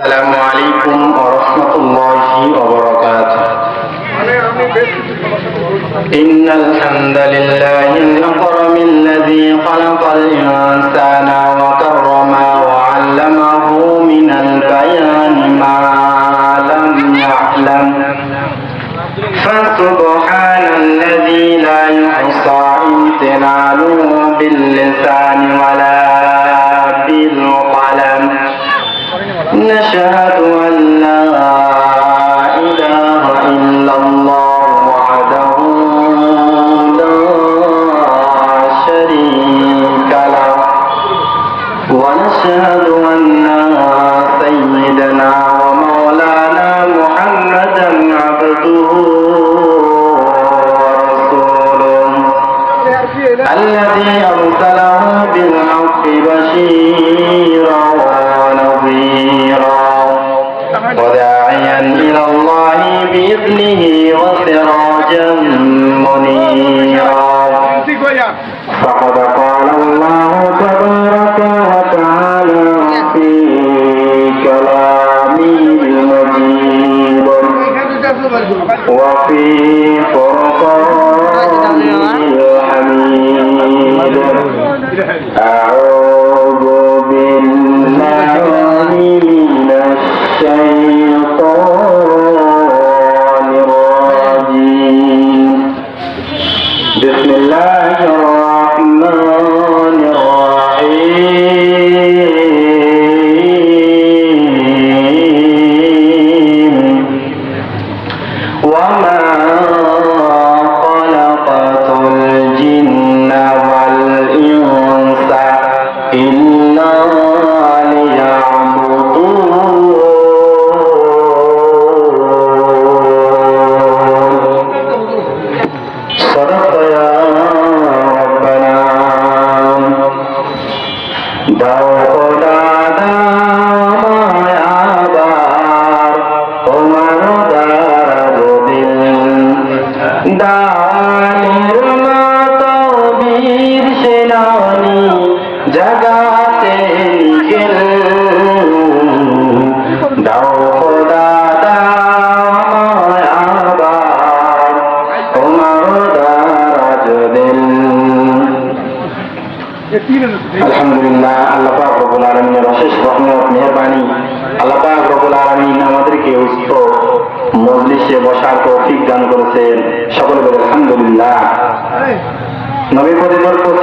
السلام عليكم ورحمة الله وبركاته. إن الحمد لله الأكرم الذي خلق الإنسان وكرم الذي أرسله بالحق بشيرا ونظيرا وداعيا إلى الله بإذنه وسراجا منيرا فقد قال الله تبارك وتعالى في كلامه المجيد وفي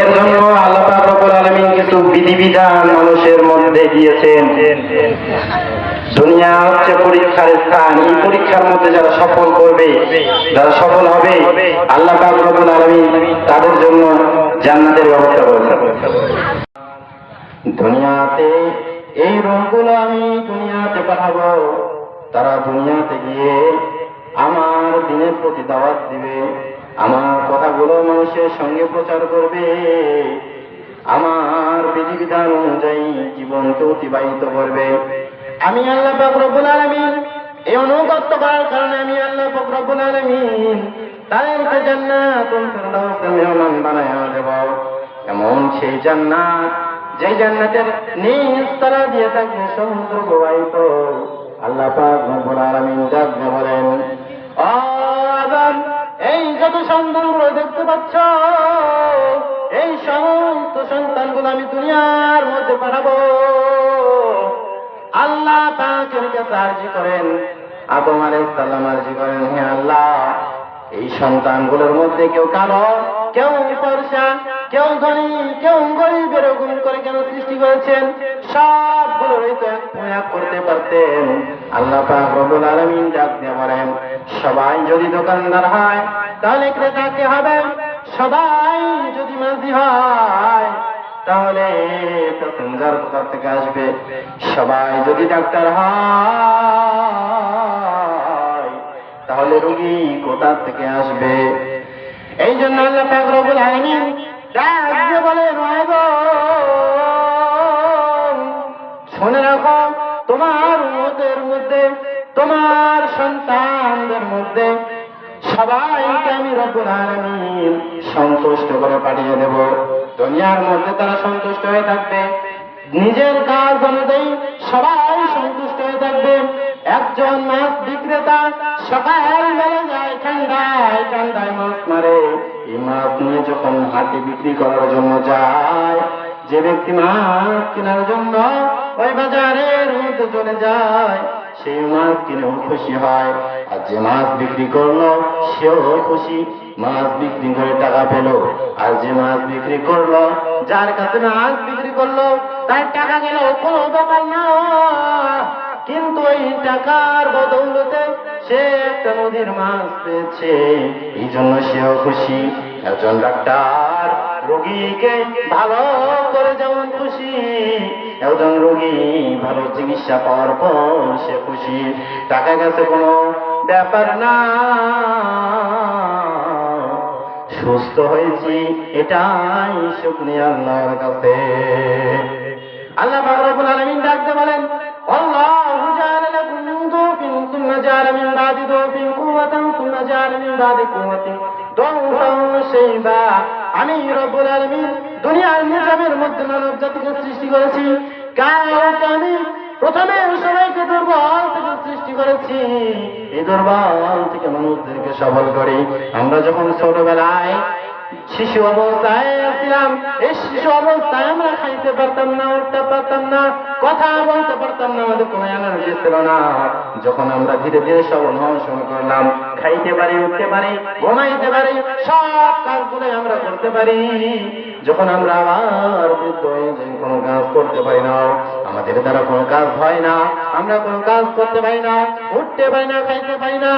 এর জন্য আল্লাহ রব্বুল আলামিন কিছু বিধিবিধান মানুষের মধ্যে দিয়েছেন। দুনিয়া হচ্ছে পরীক্ষার স্থান। এই পরীক্ষার মধ্যে যারা সফল করবে, যারা সফল হবে, আল্লাহ রব্বুল আলামিন তাদের জন্য জান্নাতের ব্যবস্থা করেছেন। দুনিয়াতে এই রোগগুলো আমি দুনিয়াতে পাঠাবো। তারা দুনিয়াতে গিয়ে আমার দিনের প্রতি দাওয়াত দিবে। আমার কথাগুলো মানুষের সঙ্গে প্রচার করবে। আমার বিধিবিধান অনুযায়ী জীবনকে অতিবাহিত করবে। আমি আল্লাহ পাক রব্বুল আলামিন এই অনুগত্য করার কারণে আমি আল্লাহ পাক রব্বুল আলামিন তাদেরকে মেহমান বানায় দেব। এমন সেই জান্নাত, যে জান্নাতের নিজ তলা দিয়ে থাকবে সমুদ্র প্রবাহিত। আল্লাহ পাক রব্বুল আলামিন ডাকবে বলেন। সন্তানগুলো দেখতে পাচ্ছ? এই সমস্ত সন্তানগুলো আমি দুনিয়ার মধ্যে পাঠাবো। আল্লাহ পাকের কাছে আরজি করেন। আদম আলাইহিস সালাম আরজি করেন, হে আল্লাহ, এই সন্তানগুলোর মধ্যে কেউ কালো, কেউ ফর্সা, কেউ ধনী, কেউ গরিব এরকম করে কেন সৃষ্টি করেছেন? এক করতে পারতেন। আল্লাহ দিয়ে বলেন সবাই যদি দোকানদার হয়, তাহলে ক্রেতাকে হবে? সবাই যদি মাঝি হয়, তাহলে প্যাসেঞ্জার কোথা থেকে আসবে? সবাই যদি ডাক্তার হয়, তাহলে রোগী কোথা থেকে আসবে? এই জন্য আল্লাহ পাক রব্বুল আলামিন ডাক দিয়ে বলেন সন্তানদের মধ্যে সবাইকে আমি রব্বুল সন্তুষ্ট করে পাঠিয়ে দেব। দুনিয়ার মধ্যে তারা সন্তুষ্ট হয়ে থাকবে, নিজের কাজ অনুযায়ী সবাই সন্তুষ্ট হয়ে থাকবে। একজন মাছ বিক্রেতা সকাল বেলা যায় ঠান্ডায় ঠান্ডায় মাছ মারে। এই মাছ নিয়ে যখন হাটে বিক্রি করার জন্য যায়, যে ব্যক্তি মাছ কেনার জন্য ওই বাজারের মধ্যে চলে যায় সেই মাছ কিনেও খুশি হয়। আর যে মাছ বিক্রি করল, সেও খুশি। মাছ বিক্রি করে টাকা পেল। আর যে মাছ বিক্রি করল, যার কাছে মাছ বিক্রি করল, তার টাকা গেল কোনো ব্যাপার না। কিন্তু এই টাকার বদৌলতে সে একটা নদীর মাছ পেয়েছে। এই জন্য সেও খুশি। একজন ডাক্তার রোগীকে ভালো করে যেমন খুশি। একজন রোগী ভালো চিকিৎসা পাওয়ার পর সে খুশি। টাকা গেছে কোনো ব্যাপার না। সুস্থ হয়েছি, এটাই শুক্রিয়া আল্লাহর কাছে। আল্লাহ পাক রব্বুল আলামিন ডাকতে বলেন, আল্লাহু মিন আমি রব্বুল আলামিন দুনিয়ার নিজামের মধ্যে মানব জাতিকে সৃষ্টি করেছি। কাউকে আমি প্রথমে সবাইকে দুর্বল থেকে সৃষ্টি করেছি। এই দুর্বল থেকে মানুষদেরকে সবল করি। আমরা যখন ছোটবেলায় শিশু অবস্থায় ছিলাম, এই শিশু অবস্থায় আমরা খাইতে পারতাম না, উঠতে পারতাম না, কথা বলতে পারতাম না, আমাদের কোনো এনার্জি ছিল না। যখন আমরা ধীরে ধীরে হওয়া শুরু করলাম খাইতে পারি, উঠতে পারি, ঘুমাইতে পারি, সব কাজগুলো আমরা করতে পারি। যখন আমরা আবার বৃদ্ধ কোনো কাজ করতে পারি না। আমাদের দ্বারা কোনো কাজ হয় না, আমরা কোনো কাজ করতে পারি না, উঠতে পারি না, খাইতে পারি না।